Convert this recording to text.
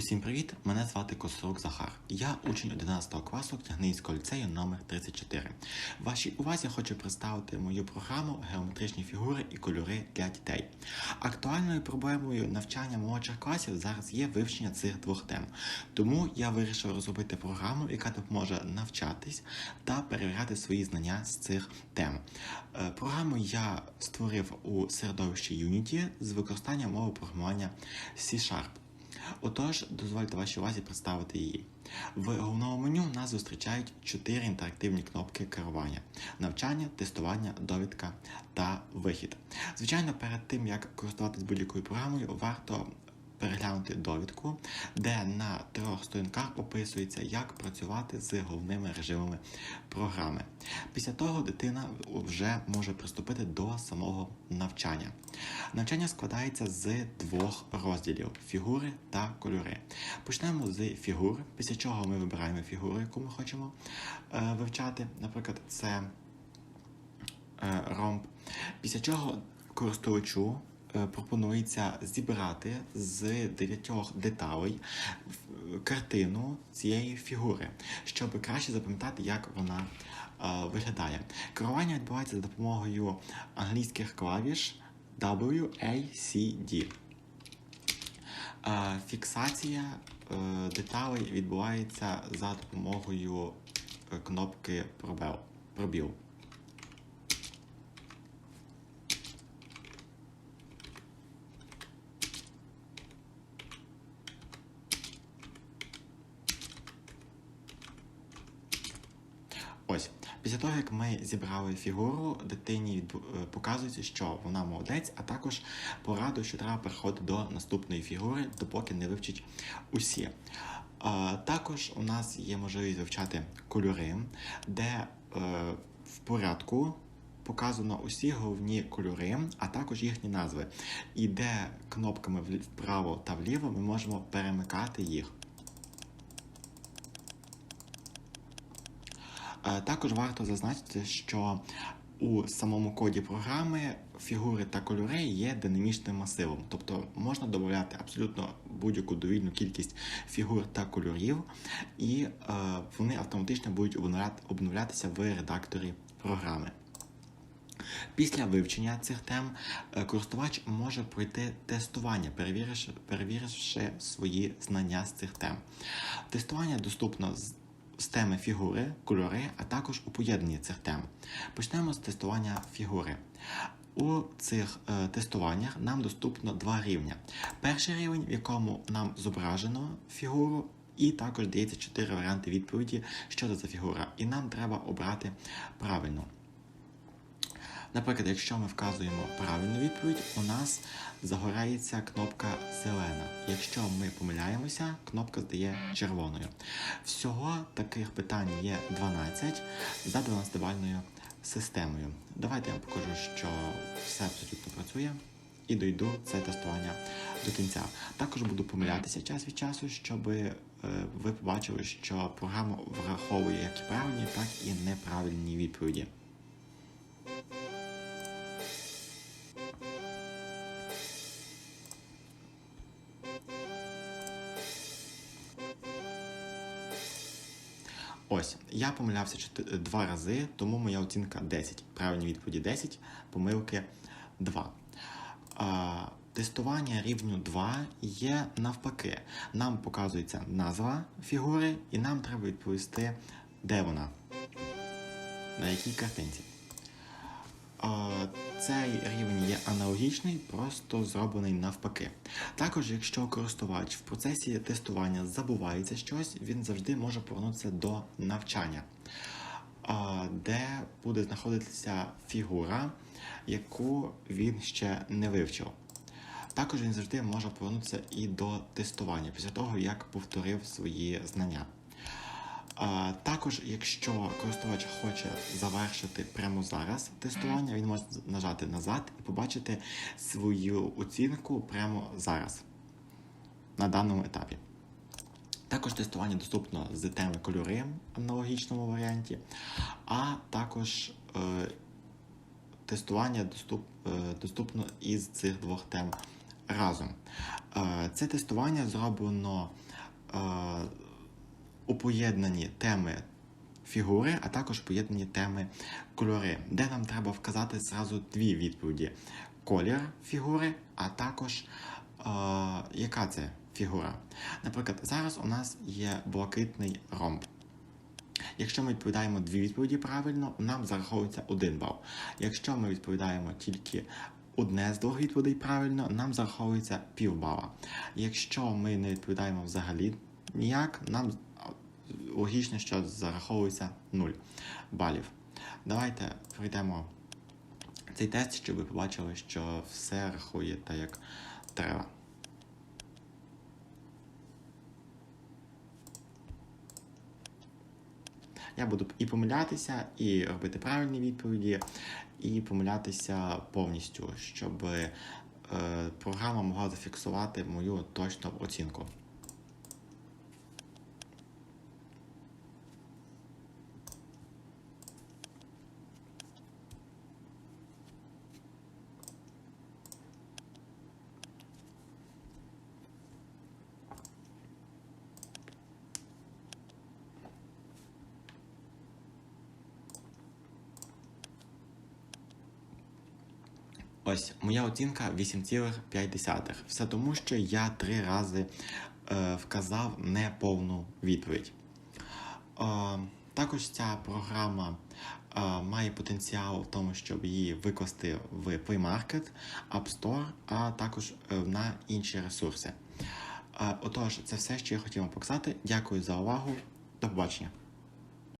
Усім привіт! Мене звати Косорук Захар. Я учень 11 класу Княгинського ліцею номер 34 Вашій увазі хочу представити мою програму Геометричні фігури і кольори для дітей. Актуальною проблемою навчання молодших класів зараз є вивчення цих двох тем. Тому я вирішив розробити програму, яка допоможе навчатись та перевіряти свої знання з цих тем. Е, Програму я створив у середовищі Unity з використанням мови програмування C-Sharp. Отож, дозвольте вашій увазі представити її. В головному меню нас зустрічають чотири інтерактивні кнопки керування: навчання, тестування, довідка та вихід. Звичайно, перед тим як користуватись будь-якою програмою, варто переглянути довідку, де на трьох сторінках описується, як працювати з головними режимами програми. Після того дитина вже може приступити до самого навчання. Навчання складається з двох розділів фігури та кольори. Почнемо з фігур, після чого ми вибираємо фігуру, яку ми хочемо е, вивчати. Наприклад, це е, ромб. Після чого користувачу пропонується зібрати з дев'ятьох деталей в- картину цієї фігури, щоб краще запам'ятати, як вона е, виглядає. Керування відбувається за допомогою англійських клавіш W, A, C, D. Е, Фіксація е, деталей відбувається за допомогою е, кнопки пробіл. Ось, після того, як ми зібрали фігуру, дитині е, показується, що вона молодець, а також порадує, що треба переходити до наступної фігури, допоки не вивчить усі. Також у нас є можливість вивчати кольори, де е, в порядку показано усі головні кольори, а також їхні назви. І де кнопками вправо та вліво ми можемо перемикати їх. Е, Також варто зазначити, що у самому коді програми фігури та кольори є динамічним масивом, тобто можна додати абсолютно будь-яку довільну кількість фігур та кольорів, і е, вони автоматично будуть обновлятися в редакторі програми. Після вивчення цих тем е, користувач може пройти тестування, перевіривши свої знання з цих тем. Тестування доступно з, з теми фігури, кольори, а також у поєднанні цих тем. Почнемо з тестування фігури. У цих е, тестуваннях нам доступно два рівня. Перший рівень, в якому нам зображено фігуру, і також дається чотири варіанти відповіді, що це за фігура, і нам треба обрати правильну. Наприклад, якщо ми вказуємо правильну відповідь, у нас загорається кнопка зелена. Якщо ми помиляємося, кнопка здає червоною. Всього таких питань є 12 за 12-бальною системою. Давайте я вам покажу, що все абсолютно працює. І дойду це тестування до кінця. Також буду помилятися час від часу, щоб е, ви побачили, що програма враховує як правильні, так і неправильні відповіді. Ось, я помилявся чотир- два рази, тому моя оцінка 10. Правильні відповіді 10, помилки 2. А, тестування рівню 2 є навпаки. Нам показується назва фігури, і нам треба відповісти, де вона, на якій картинці. Цей рівень є аналогічний, просто зроблений навпаки. Також, якщо користувач в процесі тестування забувається щось, він завжди може повернутися до навчання, де буде знаходитися фігура, яку він ще не вивчив. Також він завжди може повернутися і до тестування після того, як повторив свої знання. Також, якщо користувач хоче завершити прямо зараз тестування, він може нажати назад і побачити свою оцінку прямо зараз на даному етапі. Також тестування доступно з теми кольори в аналогічному варіанті, а також е, тестування доступ, е, доступно із цих двох тем разом. Е, Це тестування зроблено е, у поєднанні теми фігури, а також поєднані теми кольори, де нам треба вказати зразу дві відповіді: колір фігури, а також е, яка це фігура. Наприклад, зараз у нас є блакитний ромб. Якщо ми відповідаємо дві відповіді правильно, нам зараховується один бал. Якщо ми відповідаємо тільки одне з двох відповідей правильно, нам зараховується півбала. Якщо ми не відповідаємо взагалі ніяк, нам логічно, що зараховується 0 балів. Давайте пройдемо цей тест, щоб ви побачили, що все рахує так, як треба. Я буду і помилятися, і робити правильні відповіді, і помилятися повністю, щоб е, програма могла зафіксувати мою точну оцінку. Ось моя оцінка 8,5. Все тому, що я три рази е, вказав неповну відповідь. Е, також ця програма е, має потенціал в тому, щоб її викласти в Play Market, App Store, а також е, на інші ресурси. Е, отож, це все, що я хотів вам показати. Дякую за увагу. До побачення.